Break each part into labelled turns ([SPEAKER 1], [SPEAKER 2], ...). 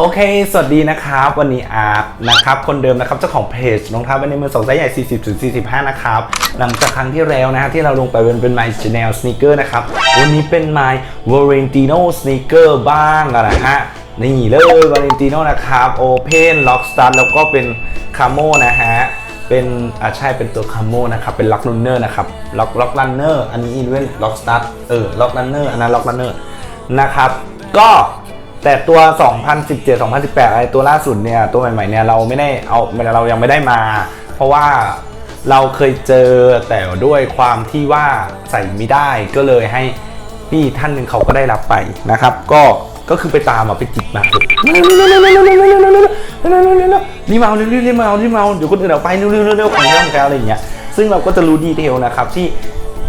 [SPEAKER 1] โอเค สวัสดีนะครับ วันนี้อาร์ตนะครับ คนเดิมนะครับเจ้าของเพจรองเท้าเป็นในมือสองไซส์ใหญ่ 40ถึง45 นะครับ หลังจากครั้งที่แล้วนะฮะที่เราลงไปเป็นเป็น My Chanel Sneaker นะครับ วันนี้เป็น My Valentino Sneaker บ้างนะฮะ นี่เลย Valentino นะครับ Open Lock Star แล้วก็เป็น Camo นะฮะ เป็นอ่าใช่เป็นตัวคาโมนะครับ เป็นล็อก runner นะครับ ล็อกล็อก runner อันนี้อีเวนล็อกสตาร์เออ ล็อก runner อันนั้นล็อก runner นะครับ ก็ แต่ตัว 2017 2018อะไรตัวล่าสุดเนี่ยตัวใหม่ๆเนี่ยเราไม่ได้เอาเรายังไม่ได้มา เพราะว่าเราเคยเจอแต่ด้วยความที่ว่าใส่ไม่ได้ก็เลยให้พี่ท่านหนึ่งเขาก็ได้รับไปนะครับ ก็ก็คือไปตามอะไปจิกมารีบมาเร็วรีบมารีบมาเดี๋ยวคนอื่นเอาไปเร็วเร็วเร็วของเรื่องแล้วอะไรอย่างเงี้ยซึ่งเราก็จะรู้ดีเทลนะครับที่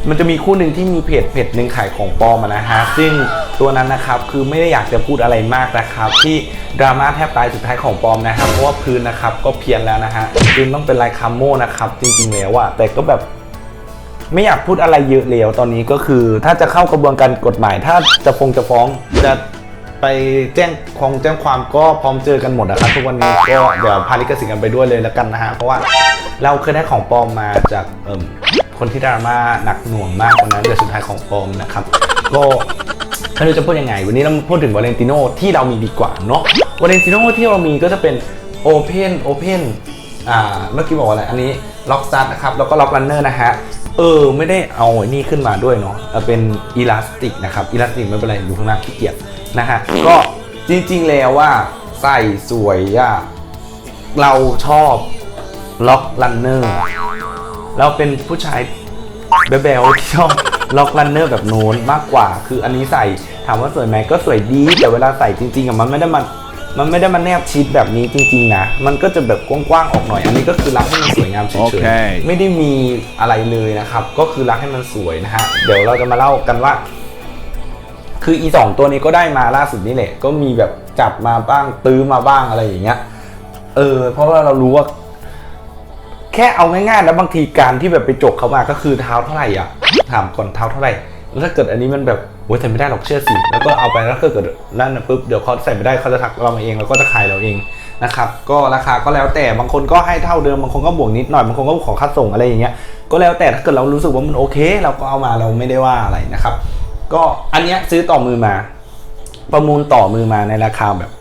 [SPEAKER 1] มันจะมีคู่หนึ่งที่มีเพจเพจหนึ่งขายของปลอมอะนะฮะซึ่งตัวนั้นนะครับคือไม่ได้อยากจะพูดอะไรมากนะครับ ที่ดราม่าแทบตายสุดท้ายของปลอมนะครับเพราะว่าพื้นนะครับก็เพี้ยนแล้วนะฮะพื้นต้องเป็นลายคาโมนะครับจริงๆแล้วอะแต่ก็แบบไม่อยากพูดอะไรเยอะแล้วตอนนี้ก็คือ ถ้าจะเข้ากระบวนการกฎหมาย ถ้าจะฟงจะฟ้องจะไปแจ้งคงแจ้งความก็พร้อมเจอกันหมดนะครับทุกวันนี้ก็เดี๋ยวพาลิกสิทธิ์กันไปด้วยเลยแล้วกันนะฮะเพราะว่าเราเคยได้ของปลอมมาจากเอ่ม คนที่ดราม่าหนักหน่วงมากคนนั้นแต่สุดท้ายของปอมนะครับก็ไม่รู้จะพูดยังไง วันนี้เราพูดถึงวาเลนติโนที่เรามีดีกว่าเนาะวาเลนติโนที่เรามีก็จะเป็น Open Open อ่าเมื่อกี้บอกว่าอะไรอันนี้ล็อกสตาร์นะครับแล้วก็ล็อกรันเนอร์นะฮะเออไม่ได้เอาไอ้นี่ขึ้นมาด้วยเนาะเป็นอีลาสติกนะครับอีลาสติกไม่เป็นไรอยู่ข้างหน้าขี้เกียจนะฮะก็จริงๆแล้วว่าใส่สวยอะเราชอบล็อกรันเนอร์ เราเป็นผู้ชายแบลๆที่ชอบล็อกรันเนอร์แบบโน้นมากกว่า คืออันนี้ใส่ถามว่าสวยไหมก็สวยดี แต่เวลาใส่จริงๆอะมันไม่ได้มามันไม่ได้มาแนบชิดแบบนี้จริงๆนะ มันก็จะแบบกว้างๆออกหน่อย อันนี้ก็คือรักให้มันสวยงามเฉ
[SPEAKER 2] โอยเค
[SPEAKER 1] ๆไม่ได้มีอะไรเลยนะครับ ก็คือรักให้มันสวยนะฮะ เดี๋ยวเราจะมาเล่ากันว่า คืออีสองตัวนี้ก็ได้มาล่าสุดนี่แหละ ก็มีแบบจับมาบ้างตื้อมาบ้างอะไรอย่างเงี้ย เออ เพราะว่าเรารู้ว่าแค่เอาง่ายๆแล้วบางทีการที่แบบไปจกเขามาก็คือเท้าเท่าไหร่อะถามก่อนเท้าเท่าไหร่แล้วถ้าเกิดอันนี้มันแบบโอ้ยใส่ไม่ได้หรอกเชื่อสิแล้วก็เอาไปแล้วก็เกิดนั่นนะปุ๊บเดี๋ยวเขาใส่ไม่ได้เขาจะทักเรามาเองแล้วก็จะขายเราเองนะครับก็ราคาก็แล้วแต่บางคนก็ให้เท่าเดิมบางคนก็บวกนิดหน่อยบางคนก็ขอค่าส่งอะไรอย่างเงี้ยก็แล้วแต่ถ้าเกิดเรารู้สึกว่ามันโอเค เราก็เอามาเราไม่ได้ว่าอะไรนะครับ ก็อันเนี้ยซื้อต่อมือมา ประมูลต่อมือมาในราคาแบบ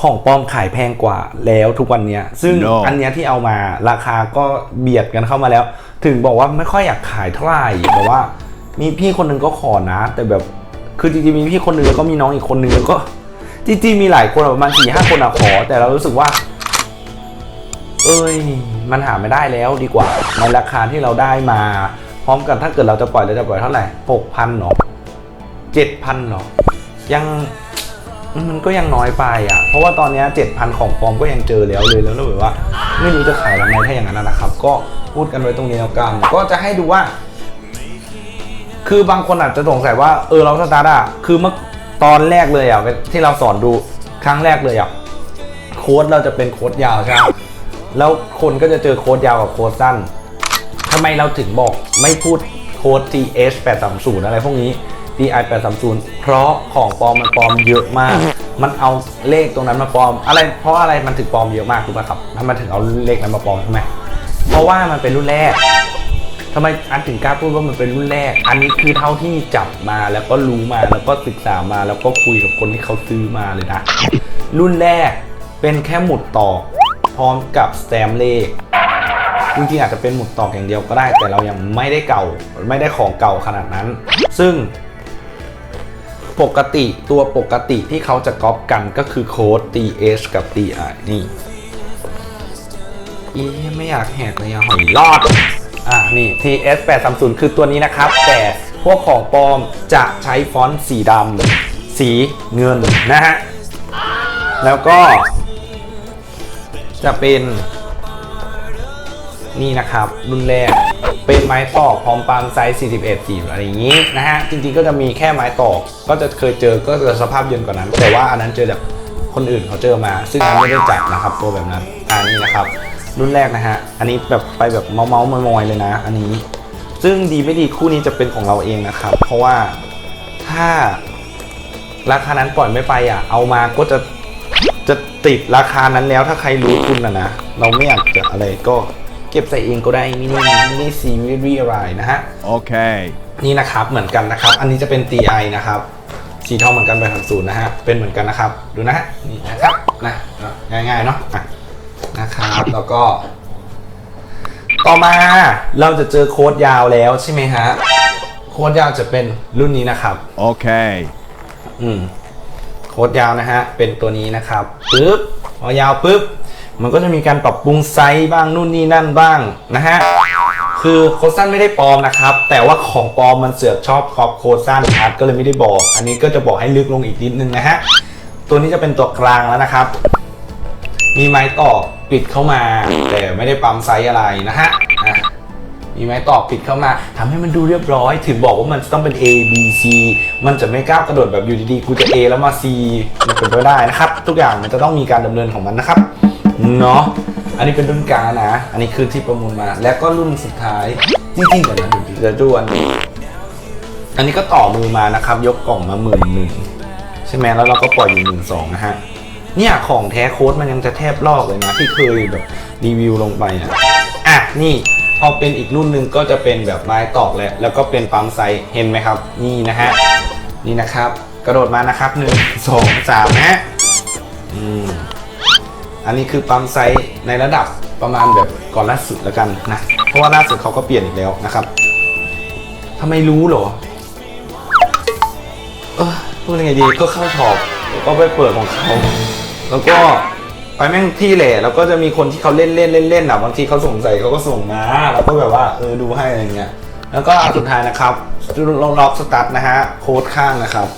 [SPEAKER 1] ของปลอมขายแพงกว่าแล้วทุกวันเนี้ย ซึ่ง
[SPEAKER 2] No
[SPEAKER 1] อันเนี้ยที่เอามาราคาก็เบียดกันเข้ามาแล้ว ถึงบอกว่าไม่ค่อยอยากขายเท่าไหร่แต่ว่า มีพี่คนหนึ่งก็ขอนะ แต่แบบคือจริงๆมีพี่คนหนึ่งแล้วก็มีน้องอีกคนหนึ่งแล้วก็จริงๆมีหลายคนอะประมาณสี่ห้าคนอะขอ แต่เรารู้สึกว่า เอ้ย มันหาไม่ได้แล้วดีกว่า ในราคาที่เราได้มา พร้อมกับถ้าเกิดเราจะปล่อยเราจะปล่อยเท่าไหร่หกพันหรอเจ็ดพันหรอ ยัง มันก็ยังน้อยไปอะ เพราะว่าตอนเนี้เจ็ดพันของปลอมก็ยังเจอแล้วเลยแล้วเราแบบว่า ไม่รู้จะขายทำไมถ้าอย่างนั้นนะครับ ก็พูดกันไว้ตรงนี้แล้วกัน ก็จะให้ดูว่า คือบางคนอาจจะสงสัยว่าเออเราสตาร์ทอะคือเมื่อตอนแรกเลยอะที่เราสอนดูครั้งแรกเลยอะโค้ดเราจะเป็นโค้ดยาวใช่ไหมแล้วคนก็จะเจอโค้ดยาวกับโค้ดสั้นทำไมเราถึงบอกไม่พูดโค้ด TH 830อะไรพวกนี้ TI 830เพราะของปลอมมันปลอมเยอะมาก มันเอาเลขตรงนั้นมาปลอม อะไร เพราะอะไรมันถึงปลอมเยอะมากรู้ป่ะครับทำไมถึงเอาเลขนั้นมาปลอมทำไมเพราะว่ามันเป็นรุ่นแรกทำไมอันถึงกล้าพูดว่ามันเป็นรุ่นแรก อันนี้คือเท่าที่จับมาแล้วก็รู้มาแล้วก็ศึกษามาแล้วก็คุยกับคนที่เขาซื้อมาเลยนะ รุ่นแรกเป็นแค่หมุดตอกพร้อมกับสแตมป์เลขจริงๆอาจจะเป็นหมุดตอกอย่างเดียวก็ได้ แต่เรายังไม่ได้เก่าไม่ได้ของเก่าขนาดนั้น ซึ่ง ปกติตัวปกติที่เขาจะก๊อปกันก็คือโค้ด TH กับ TI นี่อีไม่อยากแหกเลยอะหอยรอด อะ นี่ TS 8 3 0คือตัวนี้นะครับ แต่พวกของปลอมจะใช้ฟอนต์สีดำสีเงินนะฮะ แล้วก็ จะเป็น นี่นะครับ รุ่นแรก เป็นไม้ตอกพร้อมปามไซส์ 41สีอะไรอย่างนี้นะฮะ จริงๆก็จะมีแค่ไม้ตอก ก็จะเคยเจอก็จะสภาพเย็นกว่านั้น แต่ว่าอันนั้นเจอจากคนอื่นเขาเจอมา ซึ่งอันไม่ได้จับนะครับตัวแบบนั้นอันนี้นะครับ รุ่นแรกนะฮะ อันนี้แบบไปแบบเมาเมาๆมอยเลยนะ อันนี้ ซึ่งดีไม่ดีคู่นี้จะเป็นของเราเองนะครับ เพราะว่าถ้าราคานั้นปล่อยไม่ไปอะ เอามาก็จะจะติดราคานั้นแล้วถ้าใครรู้ทุนนะนะ เราไม่อยากจะอะไรก็ เก็บใส่เองก็ได้ไม่ได้ไม่ได้ซีเรียสอะไรนะฮะ
[SPEAKER 2] Okay.
[SPEAKER 1] นี่นะครับเหมือนกันนะครับ อันนี้จะเป็น TI นะครับสีทองเหมือนกันไปทางศูนย์นะฮะเป็นเหมือนกันนะครับ ดูนะฮะนี่นะครับนะง่ายๆเนาะอะนะครับแล้วก็ ต่อมาเราจะเจอโค้ดยาวแล้วใช่ไหมฮะโค้ดยาวจะเป็นรุ่นนี้นะครับ
[SPEAKER 2] Okay.
[SPEAKER 1] อืมโค้ดยาวนะฮะเป็นตัวนี้นะครับปึ๊บพอยาวปึ๊บ มันก็จะมีการปรับปรุงไซส์บ้างนู่นนี่นั่นบ้างนะฮะคือโค้ดสั้นไม่ได้ปลอมนะครับ แต่ว่าของปลอมมันเสือกชอบคอบโค้ดสั้นอาร์ตก็เลยไม่ได้บอก อันนี้ก็จะบอกให้ลึกลงอีกนิดนึงนะฮะตัวนี้จะเป็นตัวกลางแล้วนะครับ มีไม้ต่อปิดเข้ามา แต่ไม่ได้ปั๊มไซส์อะไรนะฮะมีไม้ต่อปิดเข้ามาทำให้มันดูเรียบร้อย ถึงบอกว่ามันต้องเป็น A B C มันจะไม่ก้าวกระโดดแบบอยู่ดีๆกูจะ A แล้วมา C มันเป็นไปไม่ได้นะครับ ทุกอย่างมันจะต้องมีการดำเนินของมันนะครับ เนาะอันนี้เป็นรุ่นกลางนะ อันนี้คือที่ประมูลมา แล้วก็รุ่นสุดท้ายจริงๆก่อนนะเดี๋ยวดูอันนี้อันนี้ก็ต่อมือมานะครับ ยกกล่องมาหมื่นหนึ่งใช่ไหมแล้วเราก็ปล่อยอยู่หมื่นสองนะฮะเนี่ยของแท้โค้ดมันยังจะแทบลอกเลยนะที่เคยแบบรีวิวลงไปอะอะนี่พอเป็นอีกรุ่นหนึ่งก็จะเป็นแบบไม้ตอกแหละแล้วก็เป็นปั๊มไซส์เห็นไหมครับ นี่นะฮะนี่นะครับ กระโดดมานะครับหนึ่งสองสามฮะอืม อันนี้คือปั๊มไซส์ในระดับประมาณแบบก่อนล่าสุดแล้วกันนะ เพราะว่าล่าสุดเขาก็เปลี่ยนอีกแล้วนะครับทำไมรู้เหรอ เออพูดยังไงดีก็เข้าช็อปก็ไปเปิดของเขา แล้วก็ไปแม่งที่แหละแล้วก็จะมีคนที่เขาเล่นเล่นเล่นเล่นอะบางทีเขาสงสัยเขาก็ส่งมาแล้วก็แบบว่าเออดูให้อะไรเงี้ยแล้วก็อันสุดท้ายนะครับลองล็อกสตาร์ทนะฮะโค้ดข้างนะครับ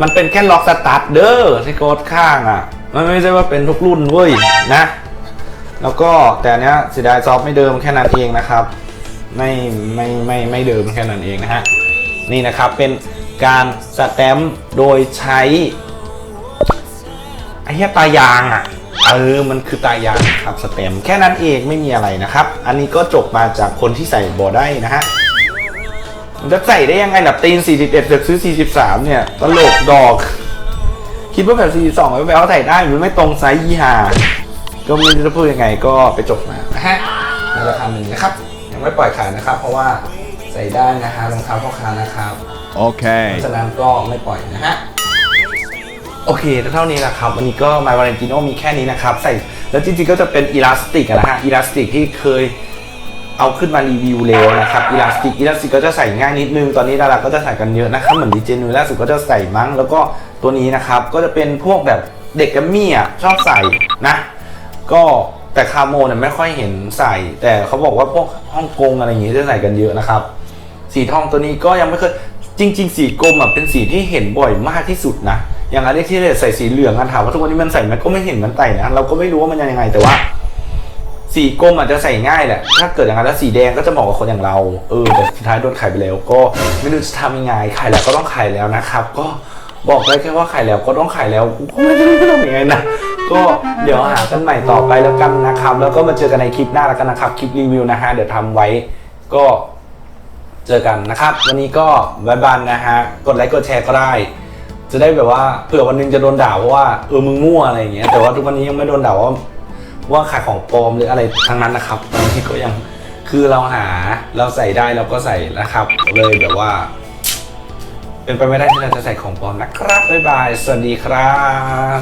[SPEAKER 1] มันเป็นแค่ล็อกสตาร์ทเด้อที่โค้ดข้างอะ มันไม่ใช่ว่าเป็นทุกรุ่นเว้ยนะ แล้วก็แต่เนี้ยเสียดายซอฟไม่เดิมแค่นั้นเองนะครับ ไม่ไม่ไม่ไม่เดิมแค่นั้นเองนะฮะนี่นะครับเป็นการสแตมป์โดยใช้ไอ้เหี้ยตายางอะเออมันคือตายางครับสแตมป์แค่นั้นเองไม่มีอะไรนะครับ อันนี้ก็จบมาจากคนที่ใส่บอได้นะฮะจะใส่ได้ยังไงล่ะตีน 41เดือซื้อ 43 เนี่ยตลกดอก คิดว่าแบบ42ไม่ไปเอาใส่ได้มันไม่ตรงไซส์ยี่ห้าก็ไม่รู้จะพูดยังไงก็ไปจบมานะฮะในราคาหนึ่งนะครับ ยังไม่ปล่อยขายนะครับ เพราะว่าใส่ได้นะฮะรองเท้าพ่อค้านะครับเพ
[SPEAKER 2] Okay.
[SPEAKER 1] ราะฉะนั้นก็ไม่ปล่อยนะฮะโอเคเท่านี้แหละครับ วันนี้ก็ My Valentino มีแค่นี้นะครับ ใส่แล้วจริงๆก็จะเป็นอีลาสติกนะฮะอีลาสติกที่เคยเอาขึ้นมารีวิวแล้วนะครับอีลาสติกอีลาสติกก็จะใส่ง่ายนิดนึง ตอนนี้ดาราก็จะใส่กันเยอะนะครับ เหมือนดีเจนูล่าสุดก็จะใส่มั้ง แล้วก็ ตัวนี้นะครับก็จะเป็นพวกแบบเด็กกัมมี่อะชอบใส่นะ ก็แต่คาโมเนี่ยไม่ค่อยเห็นใส่ แต่เขาบอกว่าพวกฮ่องกงอะไรอย่างงี้จะใส่กันเยอะนะครับ สีทองตัวนี้ก็ยังไม่เคยจริง ๆ สีกรมอะเป็นสีที่เห็นบ่อยมากที่สุดนะอย่างอเล็กที่ใส่สีเหลืองอะถามว่าทุกวันนี้มันใส่ไหมก็ไม่เห็นมันใส่นะเราก็ไม่รู้ว่ามันยังไงแต่ว่า สีกรมอาจจะใส่ง่ายแหละถ้าเกิดอย่างนั้นแล้วสีแดงก็จะเหมาะกับคนอย่างเราเออแต่สุดท้ายโดนขายไปแล้ว ก็ไม่รู้จะทำยังไงขายแล้วก็ต้องขายแล้วนะครับ ก็ บอกได้แค่ว่าขายแล้วก็ต้องขายแล้วกูก็ไม่รู้จะทำยังไงนะก็เดี๋ยวหากันใหม่ต่อไปแล้วกันนะครับ แล้วก็มาเจอกันในคลิปหน้าแล้วกันนะครับคลิปรีวิวนะฮะเดี๋ยวทำไว้ก็เจอกันนะครับ วันนี้ก็บายบายนะฮะกดไลค์กดแชร์ก็ได้ จะได้แบบว่าเผื่อวันหนึงจะโดนด่าเพราะว่าเออมึงมั่วอะไรอย่างเงี้ยแต่ว่าทุกวันนี้ยังไม่โดนด่าว่าว่าขายของปลอมหรืออะไรทั้งนั้นนะครับตอนนี้ก็ยังคือเราหาเราใส่ได้เราก็ใส่นะครับ เลยแบบว่า เป็นไปไม่ได้ที่เราจะใส่ของปลอมนะครับบ๊ายบาย สวัสดีครับ